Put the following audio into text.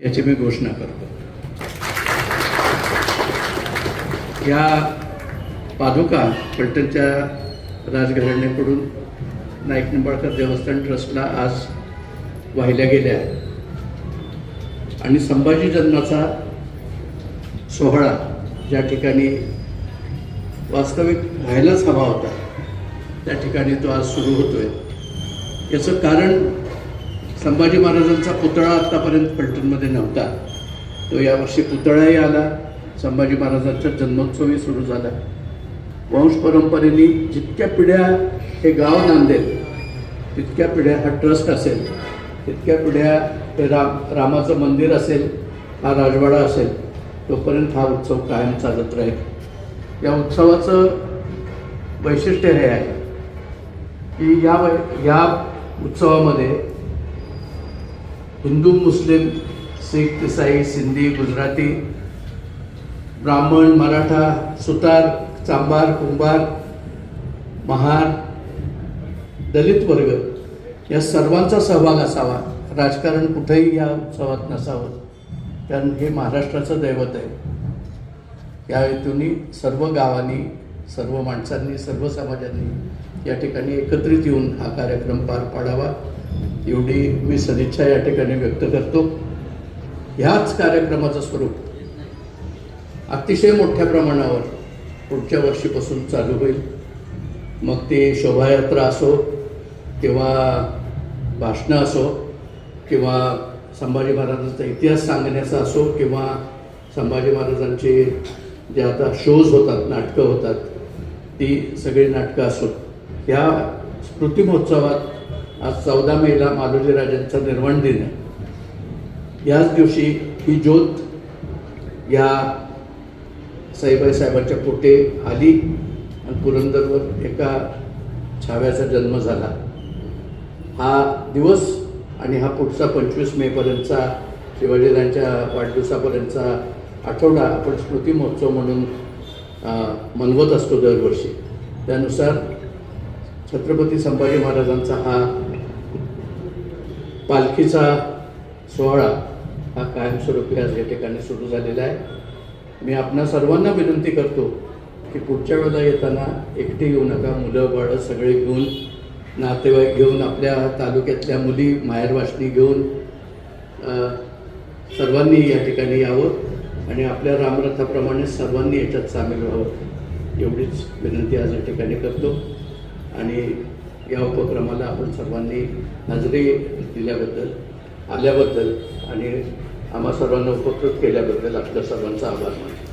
याची मी घोषणा करतो. या पादुका पलटणच्या राजघराण्याकडून नाईक निंबाळकर देवस्थान ट्रस्टला आज वाहिल्या गेल्या आणि संभाजी जन्माचा सोहळा ज्या ठिकाणी वास्तविक व्हायलाच हवा होता त्या ठिकाणी तो आज सुरू होतोय. याचं कारण संभाजी महाराजांचा पुतळा आत्तापर्यंत फलटणमध्ये नव्हता. तो यावर्षी पुतळाही आला. संभाजी महाराजांचा जन्मोत्सवही सुरू झाला. वंश परंपरेने जितक्या पिढ्या हे गाव नांदेल तितक्या पिढ्या हा ट्रस्ट असेल तितक्या पिढ्या हे राम रामाचं मंदिर असेल हा राजवाडा असेल तोपर्यंत हा उत्सव कायम चालत राहील. या उत्सवाचं वैशिष्ट्य हे आहे की या वै- या उत्सवामध्ये हिंदू मुस्लिम शीख इसाई सिंधी गुजराती ब्राह्मण मराठा सुतार चांबार कुंभार महार दलित वर्ग या सर्वांचा सहभाग असावा. राजकारण कुठेही या उत्सवात नसावं. कारण हे महाराष्ट्राचं दैवत आहे. या हेतूने सर्व गावांनी सर्व माणसांनी सर्व समाजांनी या ठिकाणी एकत्रित येऊन हा कार्यक्रम पार पाडावा. एवढी मी सदिच्छा या ठिकाणी व्यक्त करतो. ह्याच कार्यक्रमाचं स्वरूप अतिशय मोठ्या प्रमाणावर पुढच्या वर्षीपासून चालू होईल. मग ते शोभायात्रा असो किंवा भाषणं असो किंवा संभाजी महाराजांचा इतिहास सांगण्याचा असो किंवा संभाजी महाराजांचे जे आता शोज होतात नाटकं होतात ती सगळी नाटकं असोत ह्या स्मृती महोत्सवात आज चौदा मेला मालोजी राजांचा निर्माण दिन आहे. याच दिवशी ही ज्योत या साईबाई साहेबांच्या पोटे आली आणि पुरंदरवर एका छाव्याचा जन्म झाला. हा दिवस आणि हा पुढचा पंचवीस मेपर्यंतचा शिवाजीराजांच्या वाढदिवसापर्यंतचा आठवडा आपण स्मृती महोत्सव म्हणून मनवत असतो दरवर्षी. त्यानुसार छत्रपती संभाजी महाराजांचा हा पालखीचा सोहळा हा कायमस्वरूपी आज या ठिकाणी सुरू झालेला आहे. मी आपणा सर्वांना विनंती करतो की पुढच्या वेळेला येताना एकटे येऊ नका मुलं बाळं सगळे घेऊन नातेवाईक घेऊन आपल्या तालुक्यातल्या मुली माहेरवासनी घेऊन सर्वांनी या ठिकाणी यावं आणि आपल्या रामरथाप्रमाणे सर्वांनी याच्यात सामील व्हावं. एवढीच विनंती आज या ठिकाणी करतो आणि या उपक्रमाला आपण सर्वांनी नजरे दिल्याबद्दल आल्याबद्दल आणि आम्हा सर्वांना उपकृत केल्याबद्दल आपल्या सर्वांचा आभार मानतो.